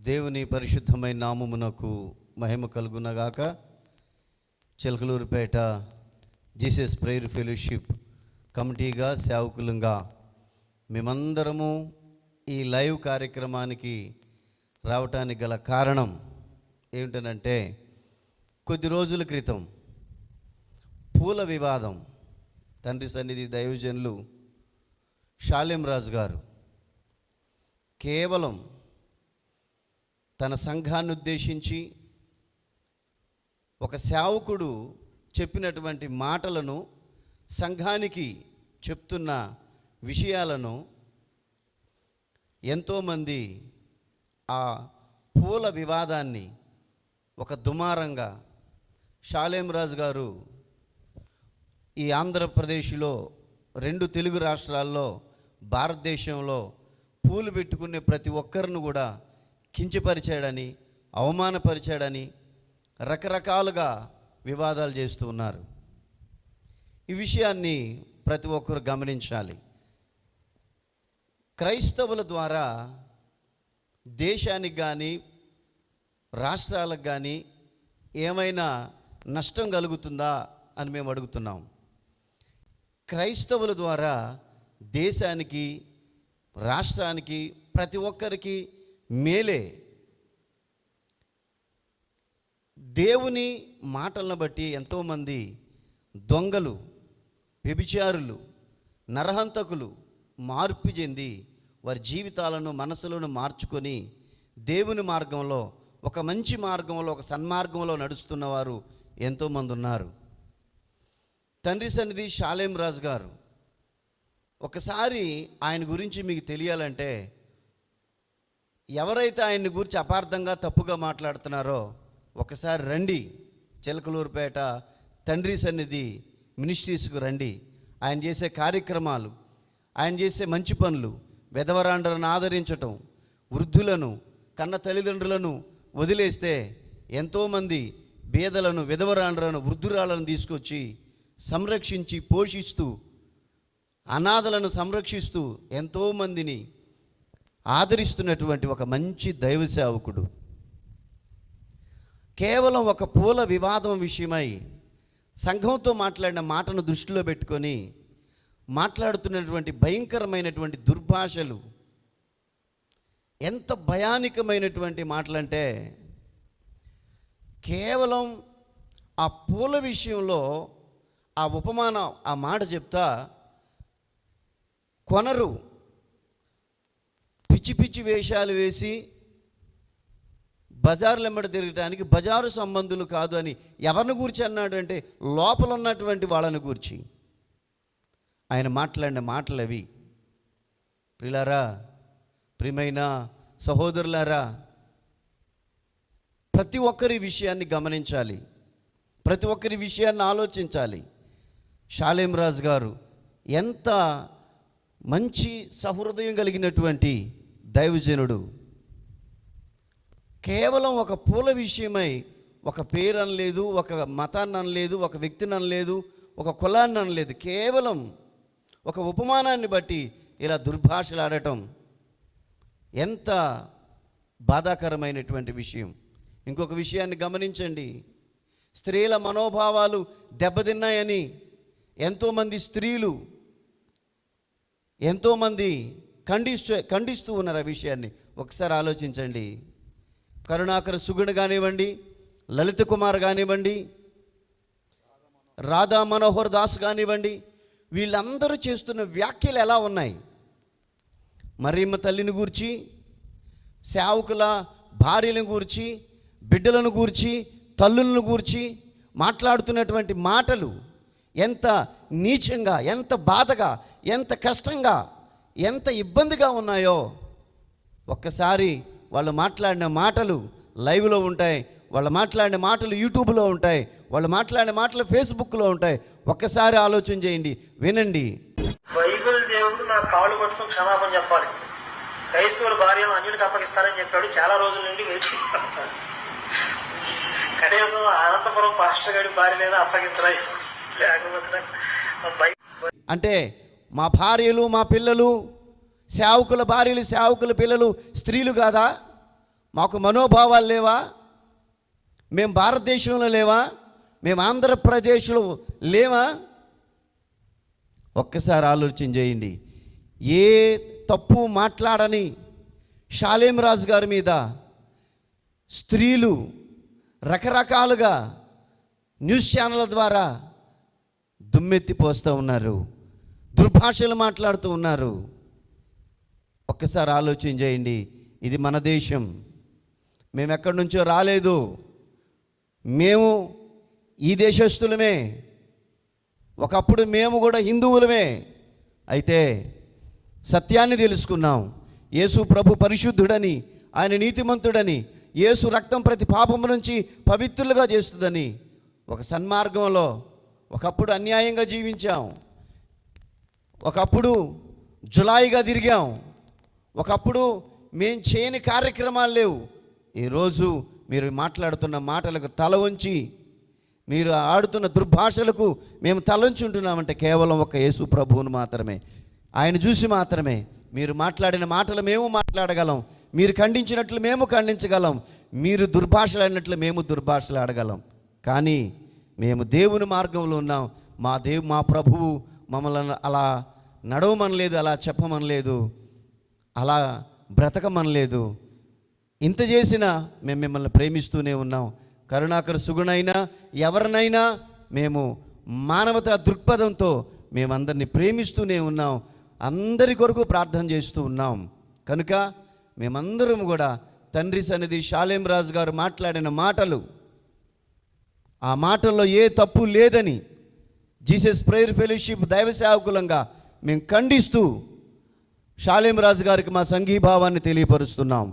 దేవుని పరిశుద్ధమైన నామమునకు మహిమ కలుగునగాక. చిలకలూరుపేట జీసస్ ప్రేయర్ ఫెలోషిప్ కమిటీగా సేవకులంగా మేమందరము ఈ లైవ్ కార్యక్రమానికి రావటానికి గల కారణం ఏమిటనంటే కొద్ది రోజుల క్రితం పూల వివాదం. తండ్రి సన్నిధి దైవజనులు షాలేం రాజు గారు కేవలం తన సంఘాన్ని ఉద్దేశించి ఒక సేవకుడు చెప్పినటువంటి మాటలను సంఘానికి చెప్తున్న విషయాలను ఎంతోమంది ఆ పూల వివాదాన్ని ఒక దుమారంగా షాలేం రాజు గారు ఈ ఆంధ్రప్రదేశ్లో రెండు తెలుగు రాష్ట్రాల్లో భారతదేశంలో పూలు పెట్టుకునే ప్రతి ఒక్కరిని కూడా కించపరిచాడని అవమానపరిచాడని రకరకాలుగా వివాదాలు చేస్తూ ఉన్నారు. ఈ విషయాన్ని ప్రతి ఒక్కరు గమనించాలి. క్రైస్తవుల ద్వారా దేశానికి కానీ రాష్ట్రాలకు కానీ ఏమైనా నష్టం కలుగుతుందా అని మేము అడుగుతున్నాం. క్రైస్తవుల ద్వారా దేశానికి రాష్ట్రానికి ప్రతి ఒక్కరికి మేలే. దేవుని మాటలను బట్టి ఎంతోమంది దొంగలు వ్యభిచారులు నరహంతకులు మార్పు చెంది వారి జీవితాలను మనసులను మార్చుకొని దేవుని మార్గంలో ఒక మంచి మార్గంలో ఒక సన్మార్గంలో నడుస్తున్న వారు ఎంతోమంది ఉన్నారు. తండ్రి సన్నిధి షాలేం రాజు గారు ఒకసారి ఆయన గురించి మీకు తెలియాలంటే ఎవరైతే ఆయన్ని గురించి అపార్థంగా తప్పుగా మాట్లాడుతున్నారో ఒకసారి రండి. చిలకలూరుపేట తండ్రి సన్నిధి మినిస్ట్రీస్కు రండి. ఆయన చేసే కార్యక్రమాలు ఆయన చేసే మంచి పనులు వెధవరాండలను ఆదరించటం వృద్ధులను కన్న తల్లిదండ్రులను వదిలేస్తే ఎంతోమంది బేదలను విధవరాండ్రలను వృద్ధురాలను తీసుకొచ్చి సంరక్షించి పోషిస్తూ అనాథలను సంరక్షిస్తూ ఎంతోమందిని ఆదరిస్తున్నటువంటి ఒక మంచి దైవ సేవకుడు. కేవలం ఒక పూల వివాదం విషయమై సంఘంతో మాట్లాడిన మాటను దృష్టిలో పెట్టుకొని మాట్లాడుతున్నటువంటి భయంకరమైనటువంటి దుర్భాషలు ఎంత భయానికమైనటువంటి మాటలంటే కేవలం ఆ పూల విషయంలో ఆ ఉపమానం ఆ మాట చెప్తా కొనరు పిచ్చి పిచ్చి వేషాలు వేసి బజార్లు ఎమ్మడి తిరగటానికి బజారు సంబంధులు కాదు అని ఎవరిని గూర్చి అన్నాడు అంటే లోపల ఉన్నటువంటి వాళ్ళని గూర్చి. ఆయన మాట్లాడిన మాటలు అవి ప్రిలారా ప్రియమైన సహోదరులారా ప్రతి ఒక్కరి విషయాన్ని గమనించాలి ప్రతి ఒక్కరి విషయాన్ని ఆలోచించాలి. షాలేం రాజు గారు ఎంత మంచి సహృదయం కలిగినటువంటి దైవజనుడు కేవలం ఒక పూల విషయమై ఒక పేరు అనలేదు ఒక మతాన్ని అనలేదు ఒక వ్యక్తిని అనలేదు ఒక కులాన్ని అనలేదు కేవలం ఒక ఉపమానాన్ని బట్టి ఇలా దుర్భాషలు ఆడటం ఎంత బాధాకరమైనటువంటి విషయం. ఇంకొక విషయాన్ని గమనించండి. స్త్రీల మనోభావాలు దెబ్బతిన్నాయని ఎంతోమంది స్త్రీలు ఎంతోమంది ఖండిస్తూ ఖండిస్తూ ఉన్నారు ఆ విషయాన్ని ఒకసారి ఆలోచించండి. కరుణాకర సుగుణ కానివ్వండి లలిత కుమార్ కానివ్వండి రాధా మనోహర్ దాస్ కానివ్వండి వీళ్ళందరూ చేస్తున్న వ్యాఖ్యలు ఎలా ఉన్నాయి? మరియమ్మ తల్లిని గూర్చి సేవకుల భార్యలను గూర్చి బిడ్డలను గూర్చి తల్లులను గూర్చి మాట్లాడుతున్నటువంటి మాటలు ఎంత నీచంగా ఎంత బాధగా ఎంత కష్టంగా ఎంత ఇబ్బందిగా ఉన్నాయో. ఒక్కసారి వాళ్ళు మాట్లాడిన మాటలు లైవ్లో ఉంటాయి. వాళ్ళు మాట్లాడిన మాటలు యూట్యూబ్లో ఉంటాయి. వాళ్ళు మాట్లాడిన మాటలు ఫేస్బుక్లో ఉంటాయి. ఒక్కసారి ఆలోచన చేయండి. వినండి. బైబిల్ దేవుడు నా కాళ్ళు పట్టుకుని క్షమాపణ చెప్పాలి. క్రైస్తవుల భార్యను అన్యునికి అప్పగిస్తానని చెప్పాడు. చాలా రోజుల నుండి వేచి కనీసం అనంతపురం పాస్టర్ గారి భార్య లేదా అప్పగించరా లేకపోతే అంటే మా భార్యలు మా పిల్లలు సేవకుల భార్యలు సేవకుల పిల్లలు స్త్రీలు కాదా? మాకు మనోభావాలు లేవా? మేము భారతదేశంలో లేవా? మేము ఆంధ్రప్రదేశ్లో లేవా? ఒక్కసారి ఆలోచన చేయండి. ఏ తప్పు మాట్లాడని షాలేం రాజు గారి మీద స్త్రీలు రకరకాలుగా న్యూస్ ఛానళ్ళ ద్వారా దుమ్మెత్తిపోస్తూ ఉన్నారు. దుర్భాషలు మాట్లాడుతూ ఉన్నారు. ఒక్కసారి ఆలోచన చేయండి. ఇది మన దేశం. మేము ఎక్కడి నుంచో రాలేదు. మేము ఈ దేశస్థులమే. ఒకప్పుడు మేము కూడా హిందువులమే. అయితే సత్యాన్ని తెలుసుకున్నాం. యేసు ప్రభు పరిశుద్ధుడని ఆయన నీతిమంతుడని యేసు రక్తం ప్రతి పాపం నుంచి పవిత్రులుగా చేస్తుందని ఒక సన్మార్గంలో ఒకప్పుడు అన్యాయంగా జీవించాం. ఒకప్పుడు జులాయిగా తిరిగాం. ఒకప్పుడు మేం చేయని కార్యక్రమాలు లేవు. ఈరోజు మీరు మాట్లాడుతున్న మాటలకు తల వంచి మీరు ఆడుతున్న దుర్భాషలకు మేము తలంచి ఉంటున్నామంటే కేవలం ఒక యేసు ప్రభువును మాత్రమే. ఆయన చూసి మాత్రమే. మీరు మాట్లాడిన మాటలు మేము మాట్లాడగలం. మీరు ఖండించినట్లు మేము ఖండించగలం. మీరు దుర్భాషలు అన్నట్లు మేము దుర్భాషలు ఆడగలం కానీ మేము దేవుని మార్గంలో ఉన్నాం. మా దేవు మా ప్రభువు మమ్మల్ని అలా నడవమనలేదు అలా చెప్పమనలేదు అలా బ్రతకమనలేదు. ఇంత చేసినా మేము మిమ్మల్ని ప్రేమిస్తూనే ఉన్నాం. కరుణాకర సుగుణైనా ఎవరినైనా మేము మానవతా దృక్పథంతో మేమందరినీ ప్రేమిస్తూనే ఉన్నాం. అందరి కొరకు ప్రార్థన చేస్తూ ఉన్నాం. కనుక మేమందరం కూడా తండ్రి సన్నిధి షాలేం రాజు గారు మాట్లాడిన మాటలు ఆ మాటల్లో ఏ తప్పు లేదని జీసస్ ప్రేయర్ ఫెలోషిప్ దైవ సేవకులంగా మేము ఖండిస్తూ షాలేం రాజు గారికి మా సంఘీభావాన్ని తెలియపరుస్తున్నాం.